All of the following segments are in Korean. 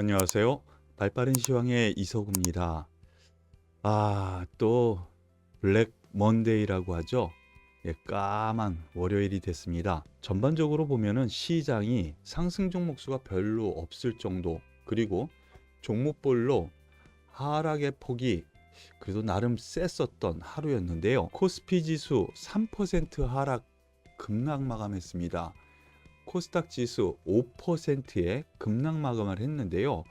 안녕하세요. 발빠른 시황의 이석우입니다. 아, 또 블랙 먼데이라고 하죠. 예, 까만 월요일이 됐습니다. 전반적으로 보면은 시장이 상승 종목 수가 별로 없을 정도, 그리고 종목별로 하락의 폭이 그래도 나름 셌었던 하루였는데요. 코스피 지수 3% 하락 급락 마감했습니다. 코스닥 지수 5%의 급락 마감을 했는데요.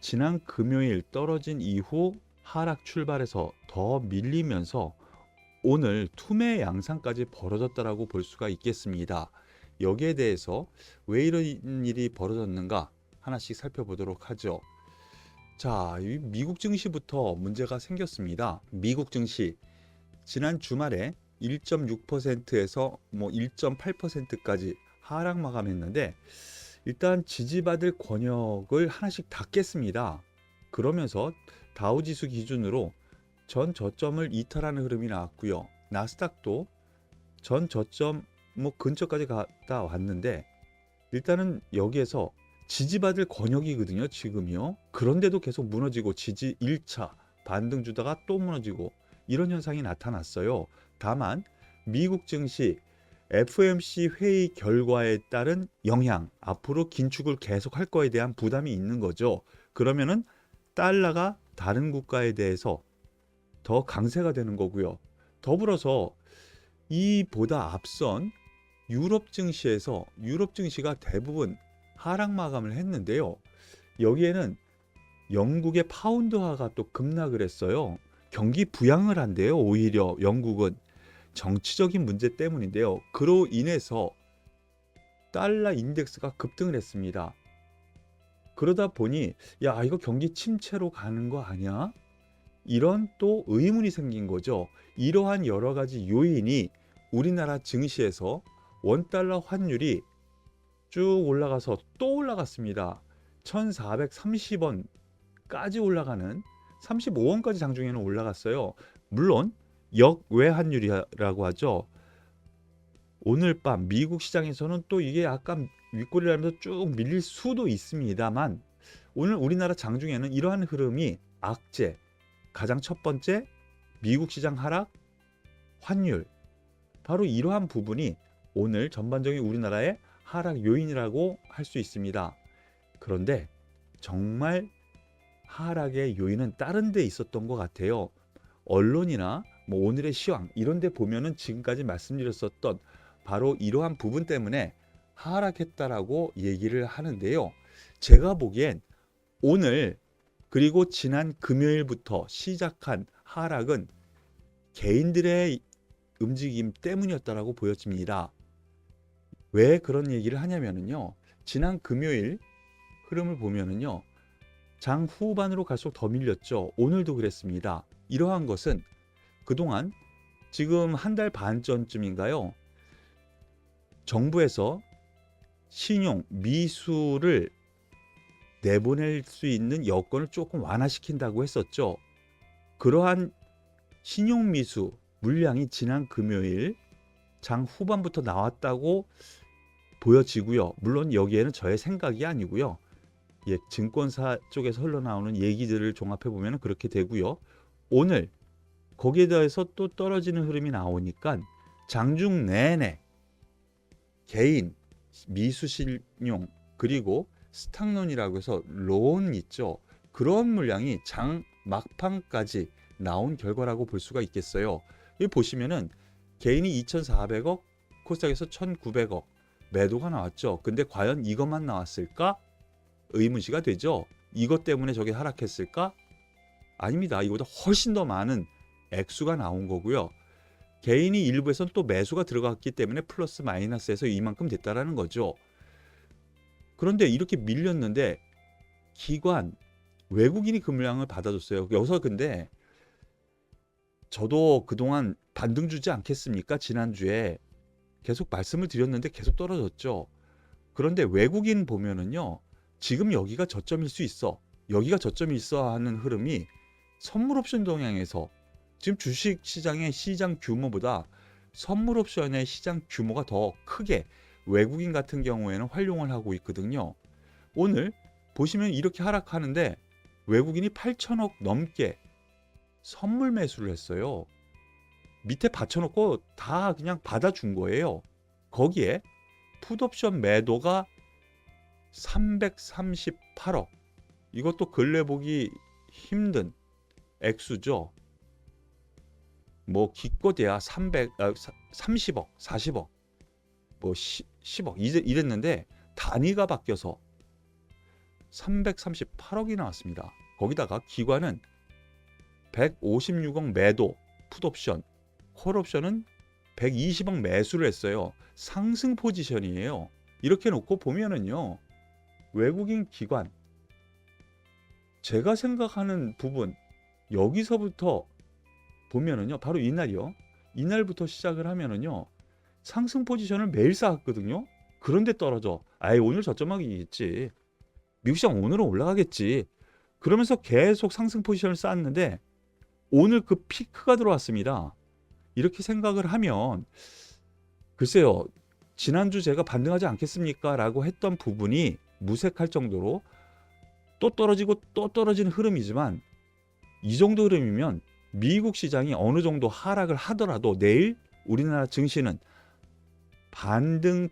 지난 금요일 떨어진 이후 하락 출발해서 더 밀리면서 오늘 투매 양상까지 벌어졌다라고 볼 수가 있겠습니다. 여기에 대해서 왜 이런 일이 벌어졌는가 하나씩 살펴보도록 하죠. 자, 이 미국 증시부터 문제가 생겼습니다. 미국 증시 지난 주말에 1.6%에서 뭐 1.8%까지 하락 마감했는데 일단 지지받을 권역을 하나씩 닫겠습니다. 그러면서 다우지수 기준으로 전 저점을 이탈하는 흐름이 나왔고요. 나스닥도 전 저점 뭐 근처까지 갔다 왔는데 일단은 여기에서 지지받을 권역이거든요. 지금요. 그런데도 계속 무너지고 지지 1차 반등 주다가 또 무너지고 이런 현상이 나타났어요. 다만 미국 증시 FOMC 회의 결과에 따른 영향, 앞으로 긴축을 계속할 거에 대한 부담이 있는 거죠. 그러면은 달러가 다른 국가에 대해서 더 강세가 되는 거고요. 더불어서 이보다 앞선 유럽 증시에서 유럽 증시가 대부분 하락 마감을 했는데요. 여기에는 영국의 파운드화가 또 급락을 했어요. 경기 부양을 한대요. 오히려 영국은 정치적인 문제 때문인데요. 그로 인해서 달러 인덱스가 급등을 했습니다. 그러다 보니 야 이거 경기 침체로 가는 거 아니야? 이런 또 의문이 생긴 거죠. 이러한 여러 가지 요인이 우리나라 증시에서 원달러 환율이 쭉 올라가서 또 올라갔습니다. 1430원까지 올라가는 35원까지 장중에는 올라갔어요. 물론 역외환율이라고 하죠. 오늘 밤 미국 시장에서는 또 이게 약간 윗꼬리라면서 쭉 밀릴 수도 있습니다만 오늘 우리나라 장중에는 이러한 흐름이 악재 가장 첫 번째 미국 시장 하락 환율 바로 이러한 부분이 오늘 전반적인 우리나라의 하락 요인이라고 할 수 있습니다. 그런데 정말 하락의 요인은 다른 데 있었던 것 같아요. 언론이나 뭐 오늘의 시황 이런 데 보면은 지금까지 말씀드렸었던 바로 이러한 부분 때문에 하락했다라고 얘기를 하는데요. 제가 보기엔 오늘 그리고 지난 금요일부터 시작한 하락은 개인들의 움직임 때문이었다라고 보여집니다. 왜 그런 얘기를 하냐면은요. 지난 금요일 흐름을 보면은요. 장 후반으로 갈수록 더 밀렸죠. 오늘도 그랬습니다. 이러한 것은 그동안 지금 한 달 반 전쯤인가요? 정부에서 신용 미수를 내보낼 수 있는 여건을 조금 완화시킨다고 했었죠. 그러한 신용 미수 물량이 지난 금요일 장 후반부터 나왔다고 보여지고요. 물론 여기에는 저의 생각이 아니고요. 예, 증권사 쪽에서 흘러나오는 얘기들을 종합해 보면 그렇게 되고요. 오늘 거기에 대해서 또 떨어지는 흐름이 나오니까 장중 내내 개인 미수신용 그리고 스탁론이라고 해서 론 있죠. 그런 물량이 장 막판까지 나온 결과라고 볼 수가 있겠어요. 여기 보시면은 개인이 2,400억, 코스닥에서 1,900억 매도가 나왔죠. 근데 과연 이것만 나왔을까? 의문시가 되죠. 이것 때문에 저게 하락했을까? 아닙니다. 이보다 훨씬 더 많은 액수가 나온 거고요. 개인이 일부에선 또 매수가 들어갔기 때문에 플러스 마이너스에서 이만큼 됐다라는 거죠. 그런데 이렇게 밀렸는데 기관 외국인이 그 물량을 받아줬어요. 여기서 근데 저도 그동안 반등 주지 않겠습니까? 지난주에 계속 말씀을 드렸는데 계속 떨어졌죠. 그런데 외국인 보면은요. 지금 여기가 저점일 수 있어. 여기가 저점이 있어 하는 흐름이 선물 옵션 동향에서 지금 주식 시장의 시장 규모보다 선물 옵션의 시장 규모가 더 크게 외국인 같은 경우에는 활용을 하고 있거든요. 오늘 보시면 이렇게 하락하는데 외국인이 8천억 넘게 선물 매수를 했어요. 밑에 받쳐놓고 다 그냥 받아준 거예요. 거기에 풋옵션 매도가 338억. 이것도 근래 보기 힘든 액수죠. 뭐 기껏해야 300, 아, 30억, 40억, 뭐 10, 10억 이랬는데 단위가 바뀌어서 338억이 나왔습니다. 거기다가 기관은 156억 매도 풋옵션, 콜옵션은 120억 매수를 했어요. 상승 포지션이에요. 이렇게 놓고 보면은요. 외국인 기관 제가 생각하는 부분 여기서부터 보면은요. 바로 이날이요. 이날부터 시작을 하면은요. 상승 포지션을 매일 쌓았거든요. 그런데 떨어져. 아예 오늘 저점하기겠지. 미국 시장 오늘은 올라가겠지. 그러면서 계속 상승 포지션을 쌓았는데 오늘 그 피크가 들어왔습니다. 이렇게 생각을 하면 글쎄요. 지난주 제가 반등하지 않겠습니까? 라고 했던 부분이 무색할 정도로 또 떨어지고 또 떨어지는 흐름이지만 이 정도 흐름이면 미국 시장이 어느 정도 하락을 하더라도 내일 우리나라 증시는 반등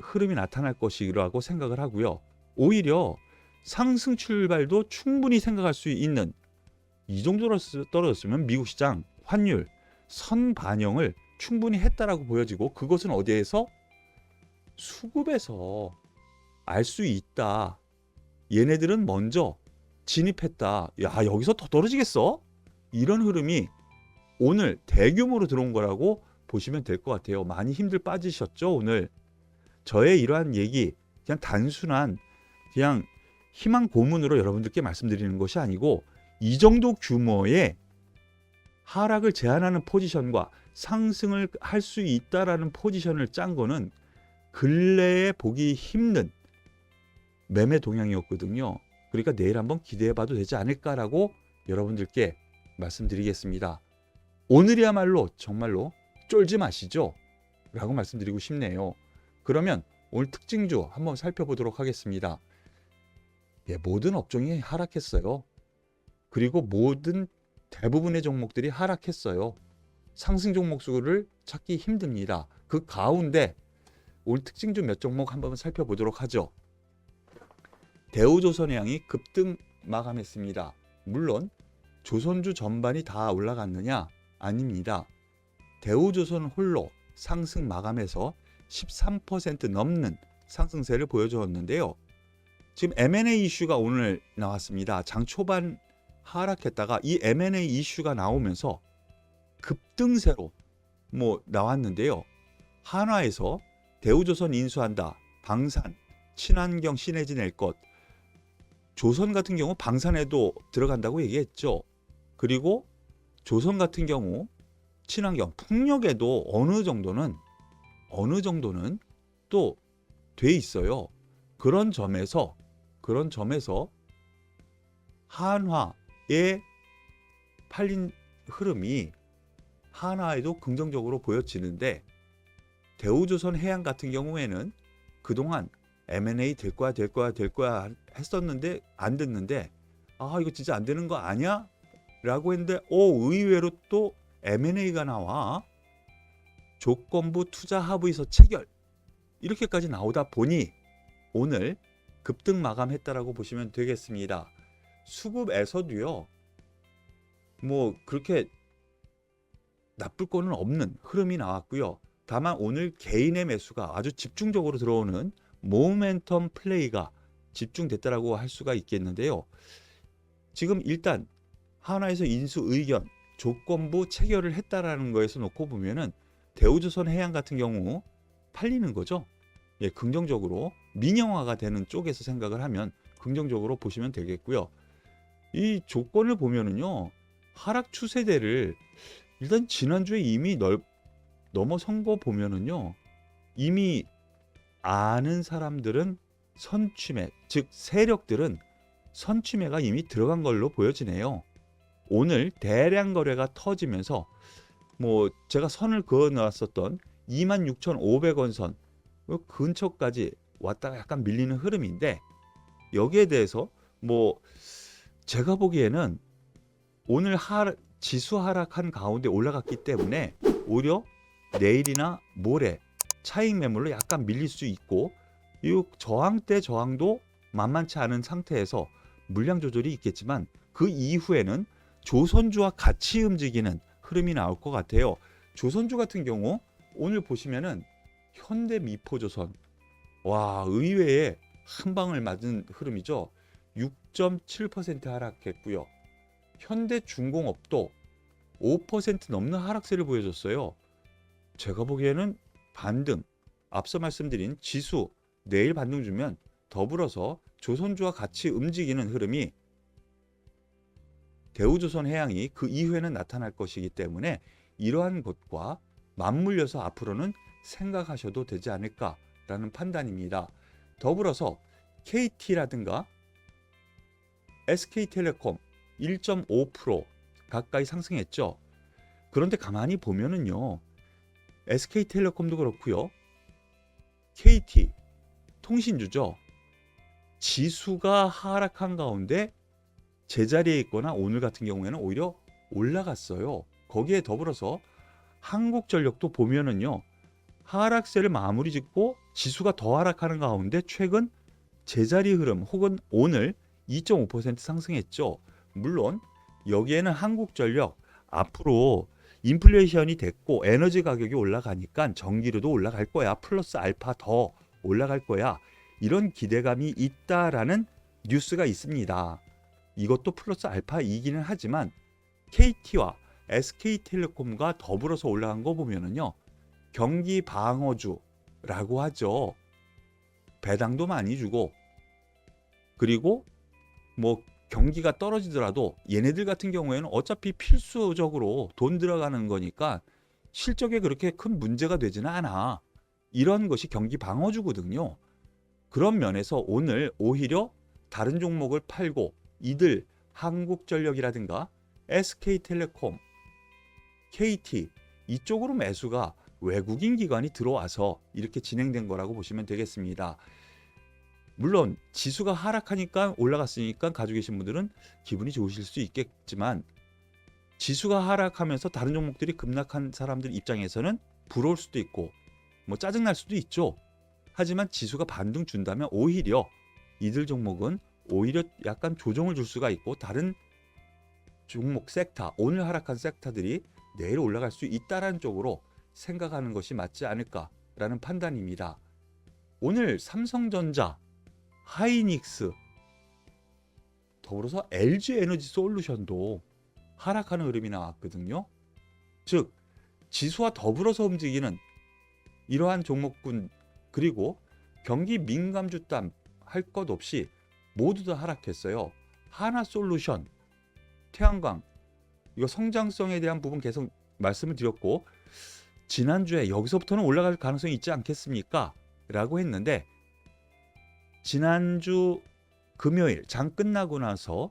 흐름이 나타날 것이라고 생각을 하고요. 오히려 상승 출발도 충분히 생각할 수 있는 이 정도로 떨어졌으면 미국 시장 환율 선 반영을 충분히 했다라고 보여지고 그것은 어디에서 수급에서 알 수 있다. 얘네들은 먼저 진입했다. 야 여기서 더 떨어지겠어? 이런 흐름이 오늘 대규모로 들어온 거라고 보시면 될 것 같아요. 많이 힘들 빠지셨죠 오늘. 저의 이러한 얘기 그냥 단순한 그냥 희망 고문으로 여러분들께 말씀드리는 것이 아니고 이 정도 규모의 하락을 제한하는 포지션과 상승을 할 수 있다라는 포지션을 짠 거는 근래에 보기 힘든 매매 동향이었거든요. 그러니까 내일 한번 기대해 봐도 되지 않을까라고 여러분들께 말씀드리겠습니다. 오늘이야말로 정말로 쫄지 마시죠. 라고 말씀드리고 싶네요. 그러면 오늘 특징주 한번 살펴보도록 하겠습니다. 예, 모든 업종이 하락했어요. 그리고 모든 대부분의 종목들이 하락했어요. 상승 종목 수를 찾기 힘듭니다. 그 가운데 오늘 특징주 몇 종목 한번 살펴보도록 하죠. 대우조선해양이 급등 마감했습니다. 물론 조선주 전반이 다 올라갔느냐? 아닙니다. 대우조선 홀로 상승 마감해서 13% 넘는 상승세를 보여주었는데요. 지금 M&A 이슈가 오늘 나왔습니다. 장 초반 하락했다가 이 M&A 이슈가 나오면서 급등세로 뭐 나왔는데요. 한화에서 대우조선 인수한다. 방산, 친환경 시내지 낼 것. 조선 같은 경우 방산에도 들어간다고 얘기했죠. 그리고 조선 같은 경우 친환경 풍력에도 어느 정도는 어느 정도는 또 돼 있어요. 그런 점에서 그런 점에서 한화에 팔린 흐름이 한화에도 긍정적으로 보여지는데 대우조선 해양 같은 경우에는 그동안 M&A 될 거야 될 거야 될 거야 했었는데 안 됐는데 아 이거 진짜 안 되는 거 아니야? 라고 했는데 오 의외로 또 M&A가 나와 조건부 투자 합의서 체결 이렇게까지 나오다 보니 오늘 급등 마감했다라고 보시면 되겠습니다. 수급에서도요. 뭐 그렇게 나쁠 거는 없는 흐름이 나왔고요. 다만 오늘 개인의 매수가 아주 집중적으로 들어오는 모멘텀 플레이가 집중됐다라고 할 수가 있겠는데요. 지금 일단 하나에서 인수 의견 조건부 체결을 했다라는 거에서 놓고 보면은 대우조선 해양 같은 경우 팔리는 거죠. 예, 긍정적으로 민영화가 되는 쪽에서 생각을 하면 긍정적으로 보시면 되겠고요. 이 조건을 보면은요. 하락 추세대를 일단 지난주에 이미 넓, 넘어선 거 보면은요. 이미 아는 사람들은 선취매, 즉 세력들은 선취매가 이미 들어간 걸로 보여지네요. 오늘 대량 거래가 터지면서 뭐 제가 선을 그어 놨었던 26,500원 선 근처까지 왔다가 약간 밀리는 흐름인데 여기에 대해서 뭐 제가 보기에는 오늘 하 지수 하락한 가운데 올라갔기 때문에 오히려 내일이나 모레 차익 매물로 약간 밀릴 수 있고 이 저항 대 저항도 만만치 않은 상태에서 물량 조절이 있겠지만 그 이후에는 조선주와 같이 움직이는 흐름이 나올 것 같아요. 조선주 같은 경우 오늘 보시면은 현대 미포조선 와 의외의 한 방을 맞은 흐름이죠. 6.7% 하락했고요. 현대중공업도 5% 넘는 하락세를 보여줬어요. 제가 보기에는 반등, 앞서 말씀드린 지수 내일 반등 주면 더불어서 조선주와 같이 움직이는 흐름이 대우조선 해양이 그 이후에는 나타날 것이기 때문에 이러한 것과 맞물려서 앞으로는 생각하셔도 되지 않을까라는 판단입니다. 더불어서 KT라든가 SK텔레콤 1.5% 가까이 상승했죠. 그런데 가만히 보면은요. SK텔레콤도 그렇고요. KT 통신주죠. 지수가 하락한 가운데 제자리에 있거나 오늘 같은 경우에는 오히려 올라갔어요. 거기에 더불어서 한국전력도 보면은요. 하락세를 마무리 짓고 지수가 더 하락하는 가운데 최근 제자리 흐름 혹은 오늘 2.5% 상승했죠. 물론 여기에는 한국전력 앞으로 인플레이션이 됐고 에너지 가격이 올라가니까 전기료도 올라갈 거야. 플러스 알파 더 올라갈 거야. 이런 기대감이 있다라는 뉴스가 있습니다. 이것도 플러스 알파이기는 하지만 KT와 SK텔레콤과 더불어서 올라간 거 보면은요. 경기 방어주라고 하죠. 배당도 많이 주고 그리고 뭐 경기가 떨어지더라도 얘네들 같은 경우에는 어차피 필수적으로 돈 들어가는 거니까 실적에 그렇게 큰 문제가 되지는 않아. 이런 것이 경기 방어주거든요. 그런 면에서 오늘 오히려 다른 종목을 팔고 이들 한국전력이라든가 SK텔레콤, KT 이쪽으로 매수가 외국인 기관이 들어와서 이렇게 진행된 거라고 보시면 되겠습니다. 물론 지수가 하락하니까 올라갔으니까 가지고 계신 분들은 기분이 좋으실 수 있겠지만 지수가 하락하면서 다른 종목들이 급락한 사람들 입장에서는 부러울 수도 있고 뭐 짜증날 수도 있죠. 하지만 지수가 반등 준다면 오히려 이들 종목은 오히려 약간 조정을 줄 수가 있고 다른 종목 섹터 오늘 하락한 섹터들이 내일 올라갈 수 있다라는 쪽으로 생각하는 것이 맞지 않을까라는 판단입니다. 오늘 삼성전자, 하이닉스, 더불어서 LG 에너지 솔루션도 하락하는 흐름이 나왔거든요. 즉 지수와 더불어서 움직이는 이러한 종목군 그리고 경기 민감주담 할 것 없이 모두 다 하락했어요. 하나솔루션, 태양광 이거 성장성에 대한 부분 계속 말씀을 드렸고 지난주에 여기서부터는 올라갈 가능성이 있지 않겠습니까? 라고 했는데 지난주 금요일 장 끝나고 나서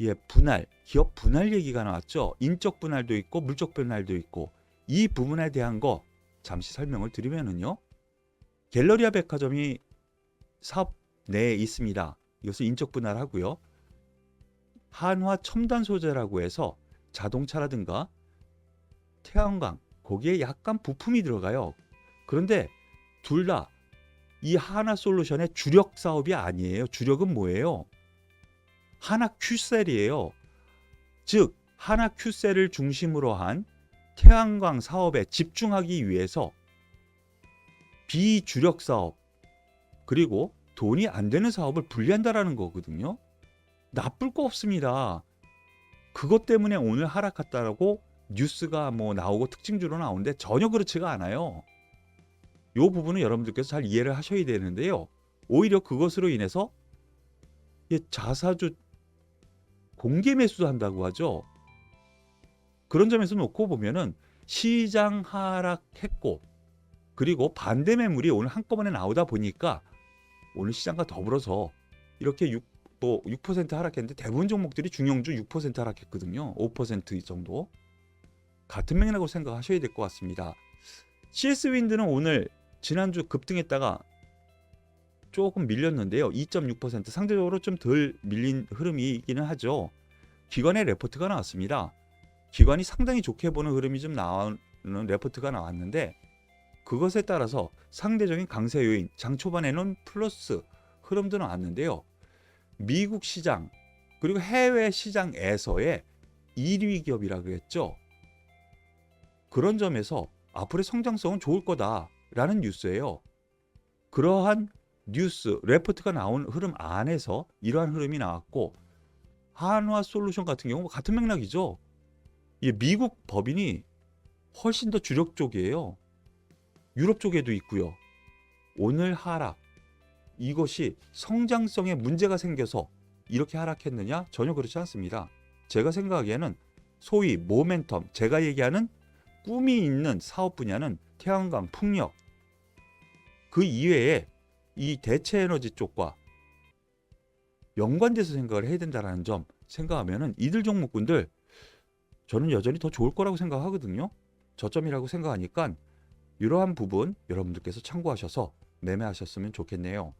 예, 분할, 기업 분할 얘기가 나왔죠. 인적 분할도 있고 물적 분할도 있고 이 부분에 대한 거 잠시 설명을 드리면은요. 갤러리아 백화점이 사업 내에 있습니다. 이것을 인적 분할하고요. 한화 첨단 소재라고 해서 자동차라든가 태양광 거기에 약간 부품이 들어가요. 그런데 둘 다 이 하나 솔루션의 주력 사업이 아니에요. 주력은 뭐예요? 하나 큐셀이에요. 즉 하나 큐셀을 중심으로 한 태양광 사업에 집중하기 위해서 비주력 사업 그리고 돈이 안 되는 사업을 분리한다라는 거거든요. 나쁠 거 없습니다. 그것 때문에 오늘 하락했다라고 뉴스가 뭐 나오고 특징주로 나오는데 전혀 그렇지가 않아요. 이 부분은 여러분들께서 잘 이해를 하셔야 되는데요. 오히려 그것으로 인해서 자사주 공개 매수도 한다고 하죠. 그런 점에서 놓고 보면은 시장 하락했고 그리고 반대 매물이 오늘 한꺼번에 나오다 보니까 오늘 시장과 더불어서 이렇게 6, 뭐6% 하락했는데 대부분 종목들이 중형주 6% 하락했거든요. 5% 정도. 같은 맥락으로 생각하셔야 될 것 같습니다. CS 윈드는 오늘 지난주 급등했다가 조금 밀렸는데요. 2.6% 상대적으로 좀 덜 밀린 흐름이기는 하죠. 기관의 레포트가 나왔습니다. 기관이 상당히 좋게 보는 흐름이 좀 나오는 레포트가 나왔는데 그것에 따라서 상대적인 강세 요인 장 초반에는 플러스 흐름도 나왔는데요. 미국 시장 그리고 해외 시장에서의 1위 기업이라 그랬죠. 그런 점에서 앞으로의 성장성은 좋을 거다 라는 뉴스예요. 그러한 뉴스 레포트가 나온 흐름 안에서 이러한 흐름이 나왔고 한화 솔루션 같은 경우 같은 맥락이죠. 이 미국 법인이 훨씬 더 주력 쪽이에요. 유럽 쪽에도 있고요. 오늘 하락 이것이 성장성에 문제가 생겨서 이렇게 하락했느냐? 전혀 그렇지 않습니다. 제가 생각하기에는 소위 모멘텀, 제가 얘기하는 꿈이 있는 사업 분야는 태양광, 풍력 그 이외에 이 대체 에너지 쪽과 연관돼서 생각을 해야 된다는 점 생각하면은 이들 종목군들 저는 여전히 더 좋을 거라고 생각하거든요. 저점이라고 생각하니까 이러한 부분 여러분들께서 참고하셔서 매매하셨으면 좋겠네요.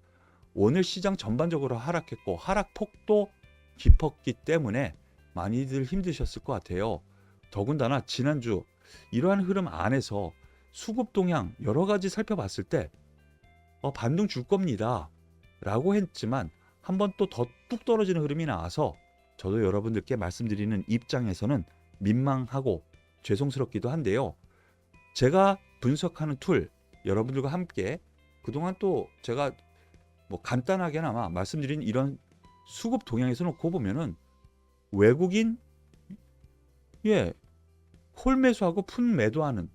오늘 시장 전반적으로 하락했고 하락폭도 깊었기 때문에 많이들 힘드셨을 것 같아요. 더군다나 지난주 이러한 흐름 안에서 수급 동향 여러 가지 살펴봤을 때 어, 반등 줄 겁니다. 라고 했지만 한 번 또 더 뚝 떨어지는 흐름이 나와서 저도 여러분들께 말씀드리는 입장에서는 민망하고 죄송스럽기도 한데요. 제가 분석하는 툴 여러분들과 함께 그동안 또 제가 뭐 간단하게나마 말씀드린 이런 수급 동향에서 놓고 보면은 외국인 예콜 매수하고 푼 매도하는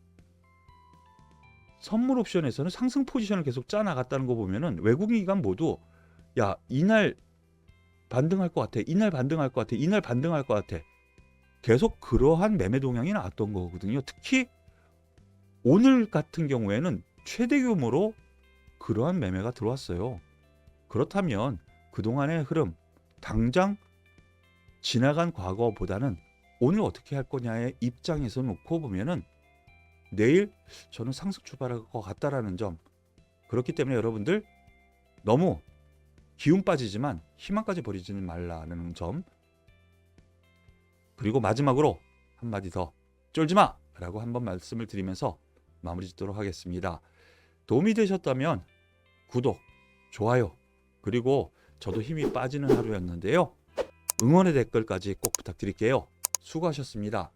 선물 옵션에서는 상승 포지션을 계속 짜 나갔다는 거 보면은 외국인 기관 모두 야 이날 반등할 것 같아 이날 반등할 것 같아 이날 반등할 것 같아. 계속 그러한 매매 동향이 나왔던 거거든요. 특히 오늘 같은 경우에는 최대 규모로 그러한 매매가 들어왔어요. 그렇다면 그동안의 흐름 당장 지나간 과거보다는 오늘 어떻게 할 거냐의 입장에서 놓고 보면은 내일 저는 상승 출발할 것 같다라는 점 그렇기 때문에 여러분들 너무 기운 빠지지만 희망까지 버리지는 말라는 점 그리고 마지막으로 한마디 더 쫄지 마 라고 한번 말씀을 드리면서 마무리 짓도록 하겠습니다. 도움이 되셨다면 구독, 좋아요 그리고 저도 힘이 빠지는 하루였는데요. 응원의 댓글까지 꼭 부탁드릴게요. 수고하셨습니다.